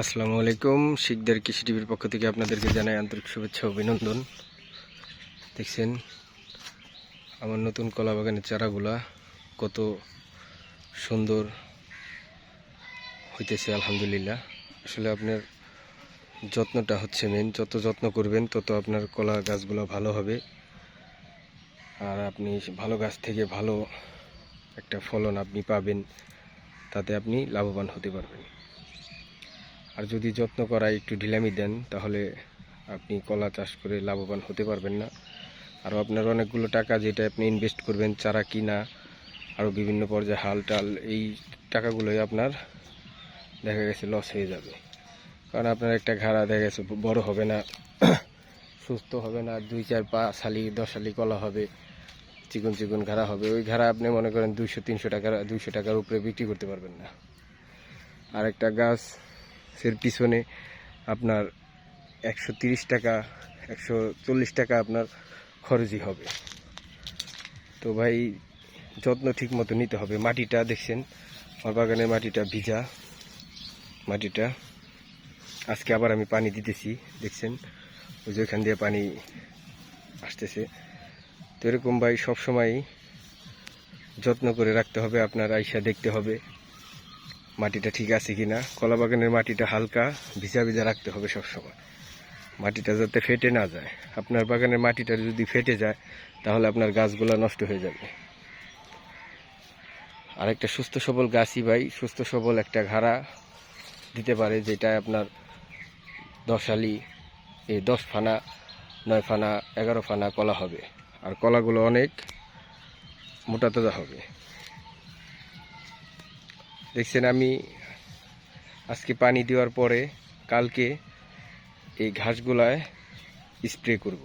আসসালামু আলাইকুম। শিখদের কৃষি টিভির পক্ষ থেকে আপনাদেরকে জানাই আন্তরিক শুভেচ্ছা অভিনন্দন। দেখছেন, আমার নতুন কলা বাগানের চারাগুলা কত সুন্দর হইতেছে, আলহামদুলিল্লাহ। আসলে আপনার যত্নটা হচ্ছে মেন যত যত্ন করবেন, তত আপনার কলা গাছগুলো ভালো হবে। আর আপনি ভালো গাছ থেকে ভালো একটা ফলন আপনি পাবেন, তাতে আপনি লাভবান হতে পারবেন। আর যদি যত্ন করা একটু ঢিলামি দেন, তাহলে আপনি কলা চাষ করে লাভবান হতে পারবেন না। আরও আপনার অনেকগুলো টাকা যেটা আপনি ইনভেস্ট করবেন, চারা কিনা আরও বিভিন্ন পর্যায়ে হাল টাল, এই টাকাগুলোই আপনার দেখা গেছে লস হয়ে যাবে। কারণ আপনার একটা ঘাড়া দেখা গেছে বড় হবে না, সুস্থ হবে না, দুই, চার পা শালি, দশ শালি কলা হবে, চিকন চিকন ঘাড়া হবে। ওই ঘাড়া আপনি মনে করেন দুইশো, তিনশো টাকার, দুইশো টাকার উপরে বিক্রি করতে পারবেন না। আর একটা গাছ এর পিছনে আপনার একশো টাকা, একশো চল্লিশ টাকা আপনার খরচই হবে। তো ভাই, যত্ন ঠিক মতো নিতে হবে। মাটিটা দেখছেন, আমার বাগানের মাটিটা ভিজা, মাটিটা। আজকে আবার আমি পানি দিতেছি, দেখছেন? ওই যে ওইখান দিয়ে পানি আসতেছে। তো এরকম ভাই, সবসময় যত্ন করে রাখতে হবে, আপনার আইসা দেখতে হবে। মাটিটা ঠিক আছে কি না কলা বাগানের মাটিটা হালকা, ভিজা ভিজা রাখতে হবে সবসময়। মাটিটা যাতে ফেটে না যায়। আপনার বাগানের মাটিটা যদি ফেটে যায়, তাহলে আপনার গাছগুলো নষ্ট হয়ে যাবে। আর একটা সুস্থ সবল গাছই ভাই, সুস্থ সবল একটা ঘাড়া দিতে পারে যেটা আপনার দশ আলি এই দশ ফানা, নয় ফানা, এগারো ফানা কলা হবে। আর কলাগুলো অনেক মোটা তাজা হবে। দেখছেন, আমি আজকে পানি দেওয়ার পরে কালকে এই ঘাসগুলায় স্প্রে করব।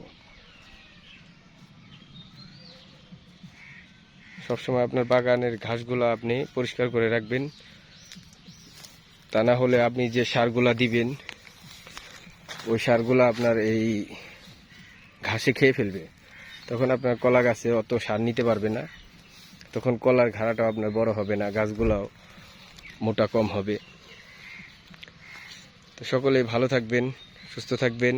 সবসময় আপনার বাগানের ঘাসগুলো আপনি পরিষ্কার করে রাখবেন। তা না হলে আপনি যে সারগুলা দিবেন, ওই সারগুলা আপনার এই ঘাসে খেয়ে ফেলবে। তখন আপনার কলা গাছে অত সার নিতে পারবে না। তখন কলার ঘাড়াটাও আপনার বড় হবে না, গাছগুলাও মোটা কম হবে। তো সকলে ভালো থাকবেন, সুস্থ থাকবেন।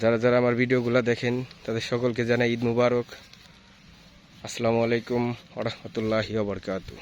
যারা যারা আমার ভিডিওগুলো দেখেন, তাদের সকলকে জানাই ঈদ মুবারক। আসসালামু আলাইকুম ওরহমতুল্লাহি ওবরকাতু